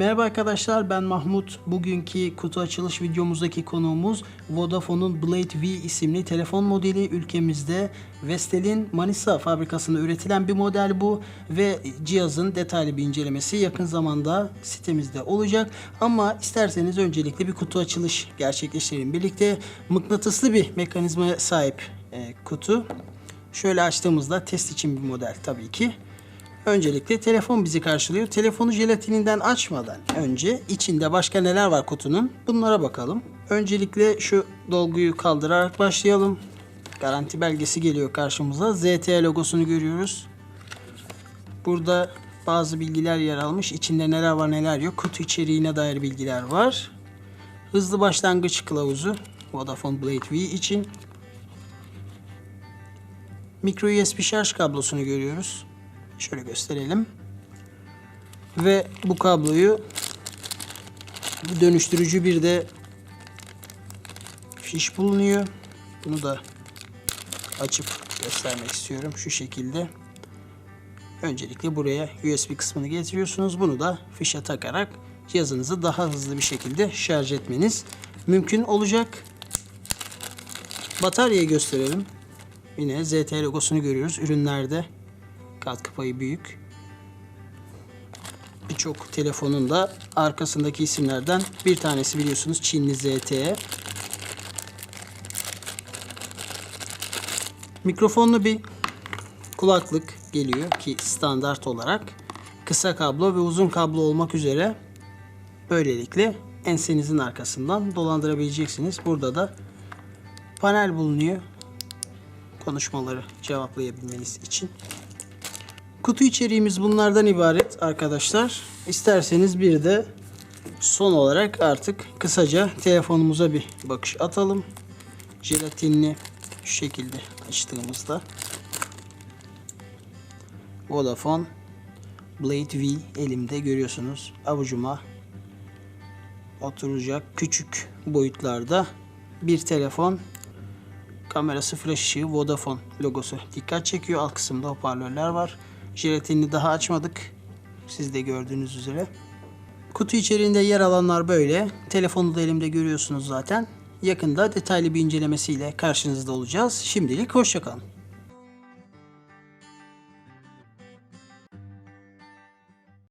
Merhaba arkadaşlar ben Mahmut. Bugünkü kutu açılış videomuzdaki konuğumuz Vodafone'un Blade V isimli telefon modeli ülkemizde Vestel'in Manisa fabrikasında üretilen bir model bu ve cihazın detaylı bir incelemesi yakın zamanda sitemizde olacak. Ama isterseniz öncelikle bir kutu açılış gerçekleştirelim. Birlikte mıknatıslı bir mekanizmaya sahip e, kutu. Şöyle açtığımızda test için bir model tabii ki. Öncelikle telefon bizi karşılıyor. Telefonu jelatininden açmadan önce içinde başka neler var kutunun bunlara bakalım. Öncelikle şu dolguyu kaldırarak başlayalım. Garanti belgesi geliyor karşımıza. ZT logosunu görüyoruz. Burada bazı bilgiler yer almış. İçinde neler var neler yok. Kutu içeriğine dair bilgiler var. Hızlı başlangıç kılavuzu Vodafone Blade V için. Micro USB şarj kablosunu görüyoruz. Şöyle gösterelim. Ve bu kabloyu dönüştürücü bir de fiş bulunuyor. Bunu da açıp göstermek istiyorum şu şekilde. Öncelikle buraya USB kısmını getiriyorsunuz. Bunu da fişe takarak cihazınızı daha hızlı bir şekilde şarj etmeniz mümkün olacak. Bataryayı gösterelim. Yine ZT logosunu görüyoruz ürünlerde. Katkı payı büyük. Birçok telefonun da arkasındaki isimlerden bir tanesi biliyorsunuz Çinli ZTE. Mikrofonlu bir kulaklık geliyor ki standart olarak kısa kablo ve uzun kablo olmak üzere böylelikle ensenizin arkasından dolandırabileceksiniz. Burada da panel bulunuyor konuşmaları cevaplayabilmeniz için. Kutu içeriğimiz bunlardan ibaret arkadaşlar. İsterseniz bir de son olarak artık kısaca telefonumuza bir bakış atalım. Jelatinini şu şekilde açtığımızda Vodafone Blade V elimde görüyorsunuz. Avucuma oturacak küçük boyutlarda bir telefon kamerası flash ışığı Vodafone logosu dikkat çekiyor. Alt kısımda hoparlörler var. Jelatinini daha açmadık. Siz de gördüğünüz üzere. Kutu içeriğinde yer alanlar böyle. Telefonu da elimde görüyorsunuz zaten. Yakında detaylı bir incelemesiyle karşınızda olacağız. Şimdilik hoşçakalın.